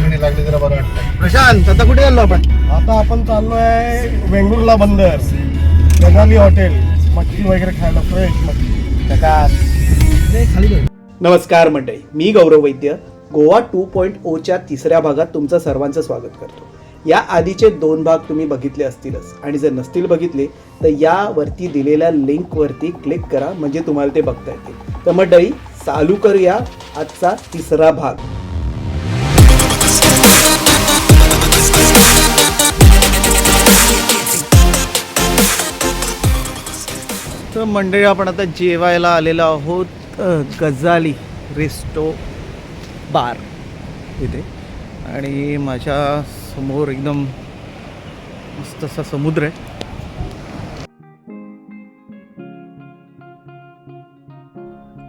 थंडी लागली जरा बरं वाटतं प्रशांत आता कुठे आलो आपण? आता आपण चाललोय वेंगुर्ला बंदर गजाली हॉटेल मच्छी वगैरे खायला फ्रेश मच्छी खाली नमस्कार मंडळी मी गौरव वैद्य. गोवा टू पॉईंट ओच्या तिसऱ्या भागात तुमचं सर्वांचं स्वागत करतो. या आधीचे दोन भाग तुम्ही बघितले असतीलच. आणि जर नसतील बघितले तर यावरती दिलेल्या लिंकवरती क्लिक करा म्हणजे तुम्हाला ते बघता येतील. तर मंडळी चालू करूया आजचा तिसरा भाग. मंडळी आपण आता जेवायला आलेलो आहोत गजाली रेस्टो बार इथे. आणि माझ्यासमोर एकदम मस्त असा समुद्र आहे.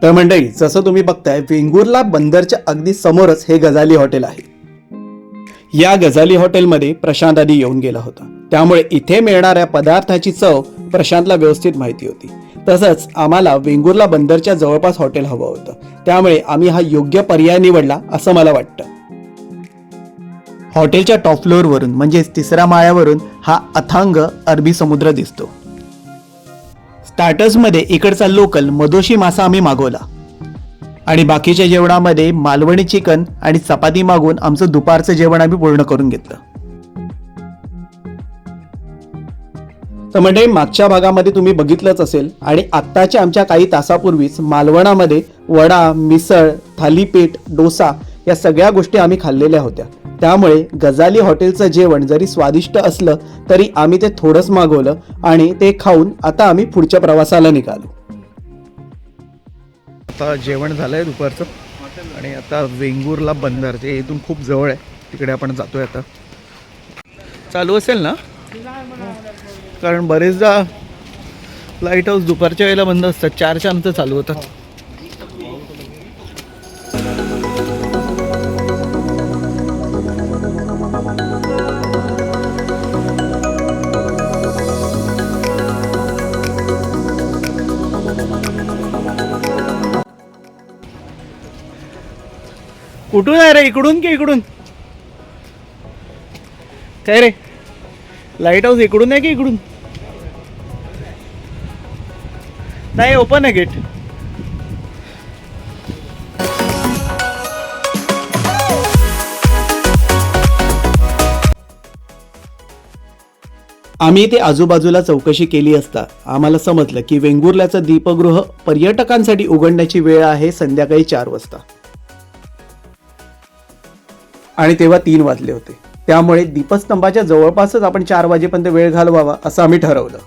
तर मंडळी जसं तुम्ही बघताय वेंगुर्ला बंदरच्या अगदी समोरच हे गजाली हॉटेल आहे. या गजाली हॉटेलमध्ये प्रशांत आधी येऊन गेला होता. त्यामुळे इथे मिळणाऱ्या पदार्थाची चव प्रशांतला व्यवस्थित माहिती होती. तसंच आम्हाला वेंगुर्ला बंदरच्या जवळपास हॉटेल हवं होतं. त्यामुळे आम्ही हा योग्य पर्याय निवडला असं मला वाटतं. हॉटेलच्या टॉप फ्लोअरवरून म्हणजेच तिसऱ्या माळ्यावरून हा अथांग अरबी समुद्र दिसतो. स्टार्टर्समध्ये इकडचा लोकल मदोशी मासा आम्ही मागवला. आणि बाकीच्या जेवणामध्ये मालवणी चिकन आणि चपाती मागून आमचं दुपारचं जेवण आम्ही पूर्ण करून घेतलं. तर म्हणजे मागच्या भागामध्ये तुम्ही बघितलंच असेल आणि आत्ताच्या आमच्या काही तासापूर्वीच मालवणामध्ये वडा मिसळ थालीपीठ डोसा या सगळ्या गोष्टी आम्ही खाल्लेल्या होत्या. त्यामुळे गजाली हॉटेलचं जेवण जरी स्वादिष्ट असलं तरी आम्ही ते थोडंच मागवलं आणि ते खाऊन आता आम्ही पुढच्या प्रवासाला निघालो. आता जेवण झालंय दुपारचं आणि आता वेंगूरला बंदर जे इथून खूप जवळ आहे. तिकडे आपण जातोय आता. चालू असेल ना? कारण बरेचदा लाइट हाऊस दुपारच्या वेळेला बंद असतात. चारच्या नंतर चालू होतात. कुठून आहे रे? इकडून की इकडून? काय रे? लाइट हाऊस इकडून आहे की इकडून? नाही ओपन आहे गेट आम्ही ते आजूबाजूला चौकशी केली असता आम्हाला समजलं की वेंगुर्ल्याचं दीपगृह पर्यटकांसाठी उघडण्याची वेळ आहे संध्याकाळी चार वाजता. आणि तेव्हा तीन वाजले होते. त्यामुळे दीपस्तंभाच्या जवळपासच आपण चार वाजेपर्यंत वेळ घालवावा असं आम्ही ठरवलं.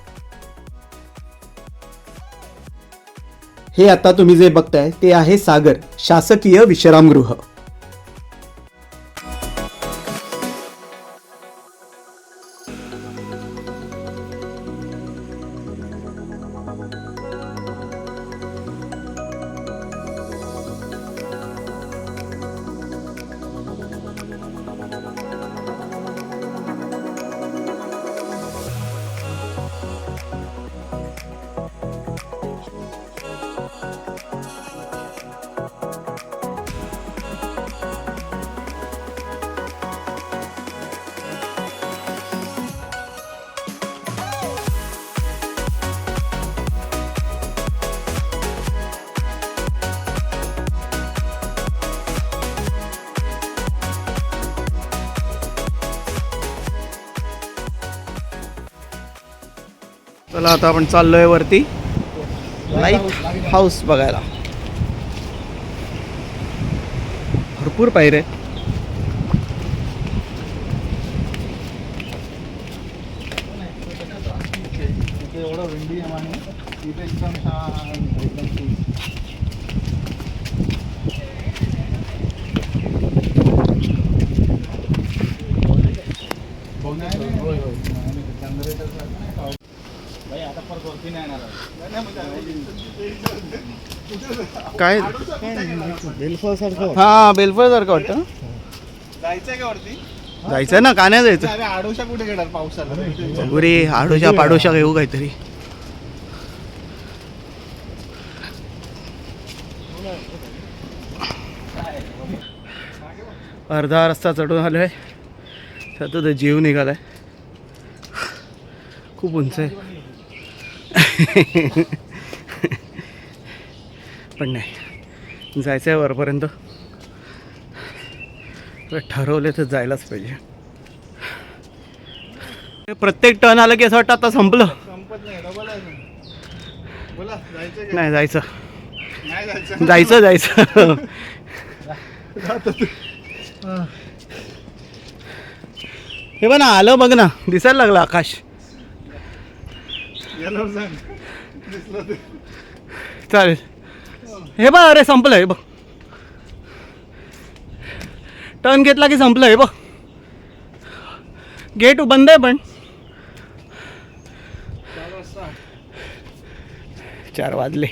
हे आता तुम्ही जे बघताय ते आहे सागर शासकीय विश्रामगृह. चला आता आपण चाललोय वरती. लाइट हाऊस बघायला. भरपूर पायरे एवढं विंडी आहे आणि तिथे एकदम शांत एकदम peace. नाही, होय, होय. आणि generator चं नाही का? काय? हा बेलफळ सारखं वाटतं. जायचंय का वरती? जायचं ना का नाही जायचं? अरे आडोशा कुठे घेणार पावसाला? आडोशा पाडोशा घेऊ काहीतरी. अर्धा रस्ता चढून आलो आहे त्यात तर जीव निघाला आहे खूप उंच आहे. पण नाही. जायचं आहे वरपर्यंत. ठरवले तर जायलाच पाहिजे. प्रत्येक टर्न आलं की असं वाटतं आता संपलं. नाही जायचं. जायचं जायचं. हे बघ ना आलं बघ ना. दिसायला लागलं आकाश. गेल्यावर सांग. दिसलं ते. चालेल. हे बघ अरे संपलं हे बघ. टर्न घेतला की संपलं हे बघ. गेट बंद आहे पण. चार वाजले.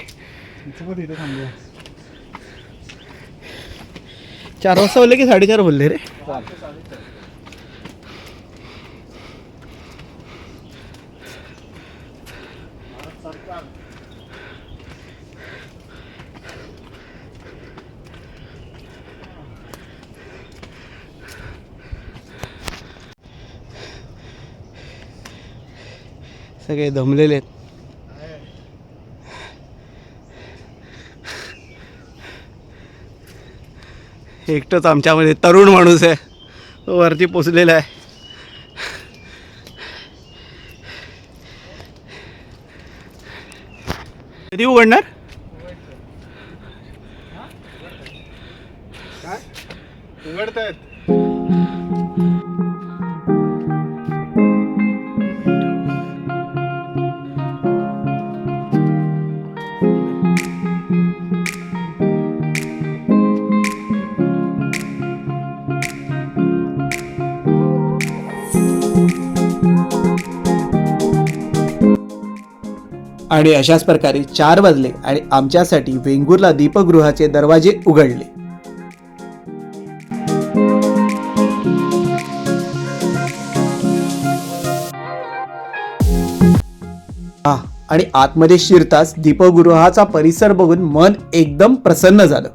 चार वाजता बोलले की साडेचार बोलले रे. सगळे दमलेले आहेत. एकटंच आमच्यामध्ये तरुण माणूस आहे. तो वरती पोचलेला आहे. कधी उघडणार? आणि अशाच प्रकारे चार वाजले आणि आमच्यासाठी वेंगुर्ला दीपगृहाचे दरवाजे उघडले. आणि आतमध्ये शिरताच दीपगृहाचा परिसर बघून मन एकदम प्रसन्न झालं.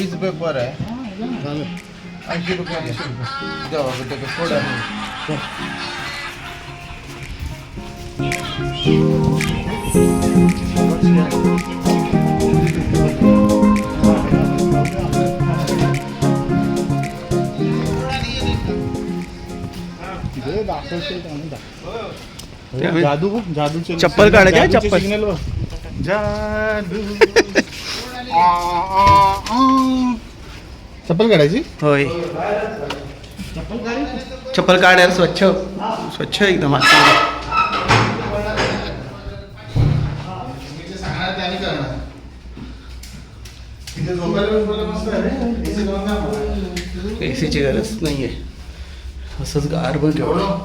हो वीस पेपर आहे. ऐंशी रुपये ऐंशी रुपये द्या बाबा ते थोडं जादू जादूचे चप्पल काढायची चप्पल. जादू. चप्पल काढायची होय. चप्पल काढ यार स्वच्छ स्वच्छ एकदम मला. एसीची गरज नाही आहे असंच गार बघ एवढं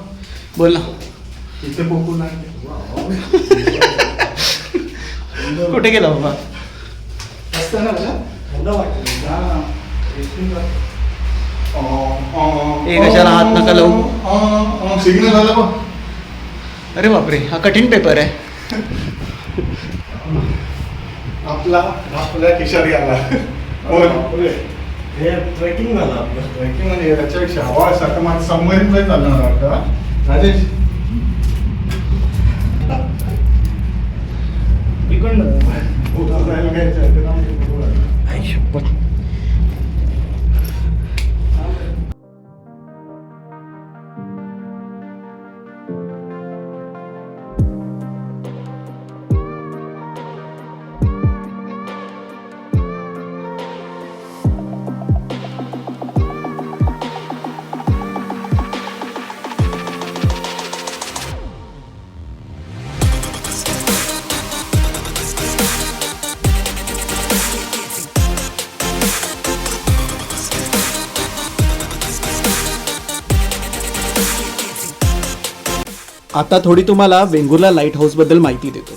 बोल ना. इथे पोकू नाही कुठे गेला बाबा? असतं ना रे? थंड वाटतं. जा ना. ए, कशाला हात नका लावू. सिग्नल झाला बघ अरे बापरे हा कठीण पेपर आहे आपला आपल्या किशारी आला हे ट्रेकिंग झालं आपलं ट्रेकिंग म्हणजे याच्यापेक्षा हवा सारखं माझं पण चालणार वाटतं हा? राजेश Бачу. आता थोडी तुम्हाला वेंगुर्ला लाइट हाऊसबद्दल माहिती देतो.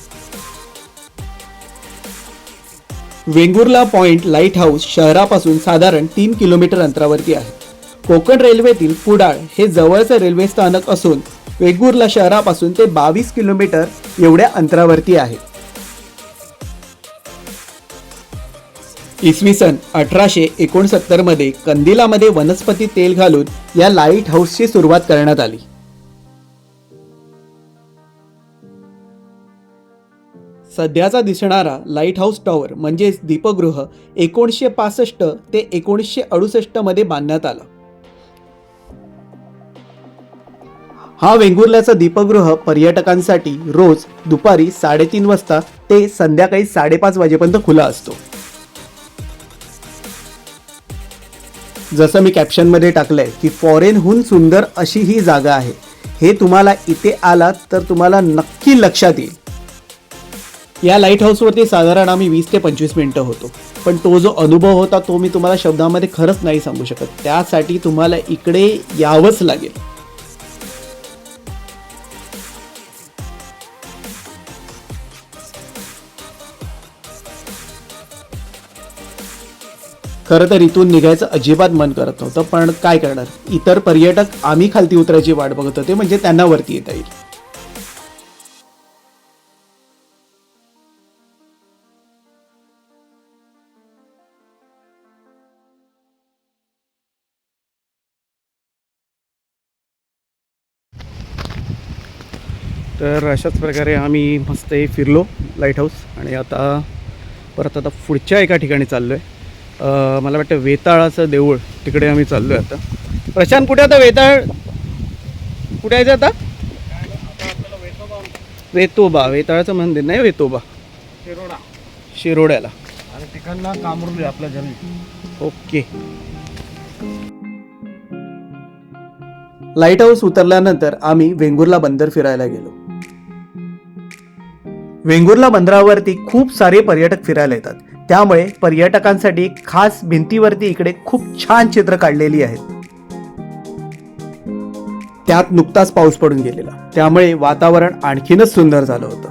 वेंगुर्ला पॉइंट लाइट हाऊस शहरापासून साधारण तीन किलोमीटर अंतरावरती आहे. कोकण रेल्वेतील कुडाळ हे जवळचं रेल्वे स्थानक असून वेंगुर्ला शहरापासून ते बावीस किलोमीटर एवढ्या अंतरावरती आहे. इसवी सन अठराशे एकोणसत्तरमध्ये कंदिलामध्ये वनस्पती तेल घालून या लाइट हाऊसची सुरुवात करण्यात आली. सध्याचा दिसणारा लाइट हाऊस टॉवर म्हणजेच दीपगृह एकोणीसशे पासष्ट ते एकोणीसशे अडुसष्टमध्ये बांधण्यात आला. हा वेंगुर्ल्याचा दीपगृह पर्यटकांसाठी रोज दुपारी साडेतीन वाजता ते संध्याकाळी साडेपाच वाजेपर्यंत खुला असतो. जसं मी कॅप्शनमध्ये टाकलंय की फॉरेनहून सुंदर अशी ही जागा आहे. हे तुम्हाला इथे आलात तर तुम्हाला नक्की लक्षात येईल. या लाइट हाऊसवरती साधारण आम्ही वीस ते पंचवीस मिनटं होतो. पण तो जो अनुभव होता तो मी तुम्हाला शब्दामध्ये खरंच नाही सांगू शकत. त्यासाठी तुम्हाला इकडे यावंच लागेल. खरं तर इथून निघायचं अजिबात मन करत नव्हतं पण काय करणार? इतर पर्यटक आम्ही खालती उतरायची वाट बघत होते म्हणजे त्यांना वरती येता येईल. तर अशाच प्रकारे आम्ही मस्त हे फिरलो लाइट हाऊस आणि आता परत आता पुढच्या एका ठिकाणी चाललो आहे मला वाटतं वेताळाचं देऊळ तिकडे आम्ही चाललो आहे आता. प्रशांत कुठे आता वेताळ? कुठे यायचं आता? वेतोबा वेताळाचं मंदिर नाही वेतोबा? शिरोडा. शिरोड्याला. आणि तिकडनं कामरुली आपल्या घरी ओके. लाइट हाऊस उतरल्यानंतर आम्ही वेंगुर्ला बंदर फिरायला गेलो. वेंगुर्ला बंदरावरती खूप सारे पर्यटक फिरायला येतात. त्यामुळे पर्यटकांसाठी खास भिंतीवरती इकडे खूप छान चित्र काढलेली आहेत. त्यात नुकताच पाऊस पडून गेलेला. त्यामुळे वातावरण आणखीनच सुंदर झालं होतं.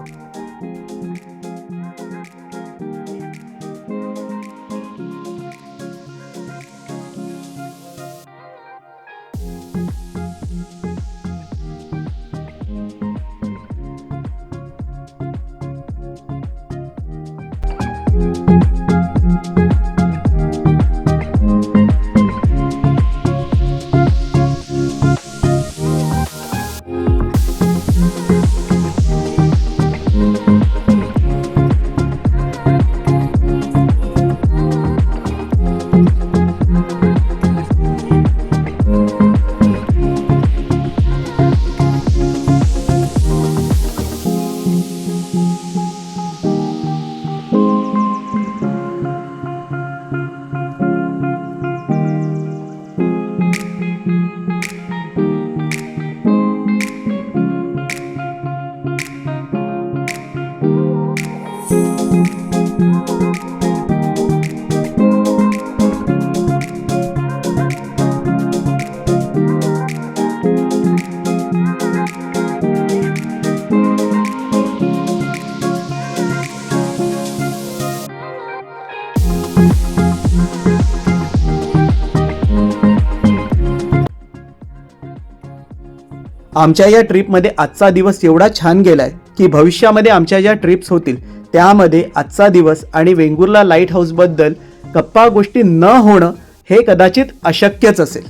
आमच्या या ट्रिपमध्ये आजचा दिवस एवढा छान गेलाय की भविष्यामध्ये आमच्या ज्या ट्रिप्स होतील त्यामध्ये आजचा दिवस आणि वेंगुर्ला लाइट हाऊसबद्दल गप्पा गोष्टी न होणं हे कदाचित अशक्यच असेल.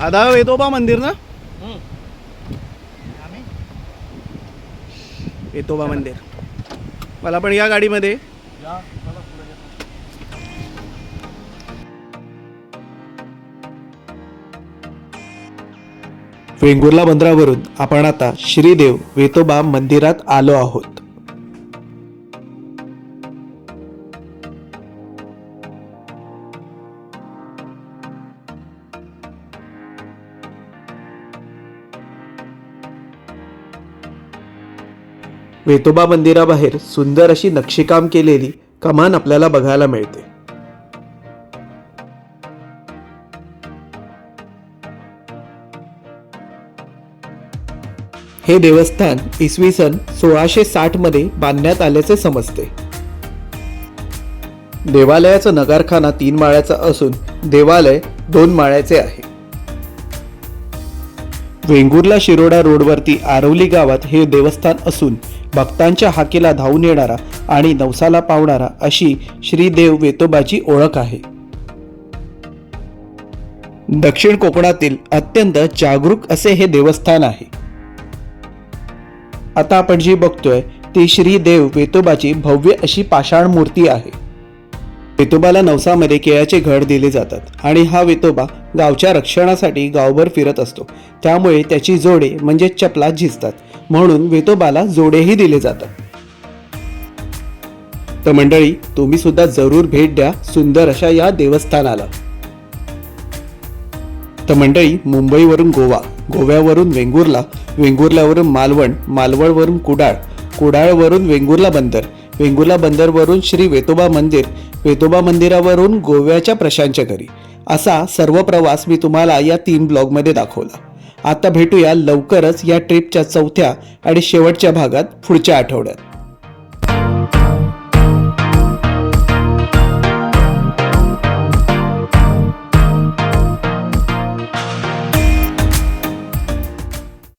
आदा वेतोबा मंदिर ना? वेतोबा मंदिर. मला पण या गाडीमध्ये. वेंगुर्ला बंदरावरून आपण आता श्रीदेव वेतोबा मंदिरात आलो आहोत. वेतोबा मंदिराबाहेर सुंदर अशी नक्षीकाम केलेली कमान आपल्याला बघायला मिळते. हे देवस्थान इसवी सन सोळाशे साठमध्ये बांधण्यात आल्याचे समजते. देवालयाचा नगारखाना तीन माळ्याचा असून देवालय दोन माळ्याचे आहे. वेंगुर्ला शिरोडा रोडवरती आरवली गावात हे देवस्थान असून भक्तांच्या हाकेला धावून येणारा आणि नवसाला पावणारा अशी श्रीदेव वेतोबाची ओळख आहे. दक्षिण कोकणातील अत्यंत जागरूक असे हे देवस्थान आहे. आता आपण जी बघतोय ती श्री देव वेतोबाची भव्य अशी पाषाण मूर्ती आहे. वेतोबाला नवसामध्ये केळ्याचे घड दिले जातात आणि हा वेतोबा गावच्या रक्षणासाठी गावभर फिरत असतो. त्यामुळे त्याची जोडे म्हणजे चपला झिजतात. म्हणून वेतोबाला जोडेही दिले जातात. तर मंडळी तुम्ही सुद्धा जरूर भेट द्या सुंदर अशा या देवस्थानाला. तर मंडळी मुंबईवरून गोवा गोव्यावरून वेंगुर्ला वेंगुर्ल्यावरून मालवण मालवणवरून कुडाळ कुडाळवरून वेंगुर्ला बंदर वेंगुर्ला बंदरवरून श्री वेतोबा मंदिर वेतोबा मंदिरावरून गोव्याच्या प्रशांतच्या घरी. असा सर्व प्रवास मी तुम्हाला या तीन ब्लॉगमध्ये दाखवला. आता भेटूया लवकरच या ट्रिपच्या चौथ्या आणि शेवटच्या भागात पुढच्या आठवड्यात.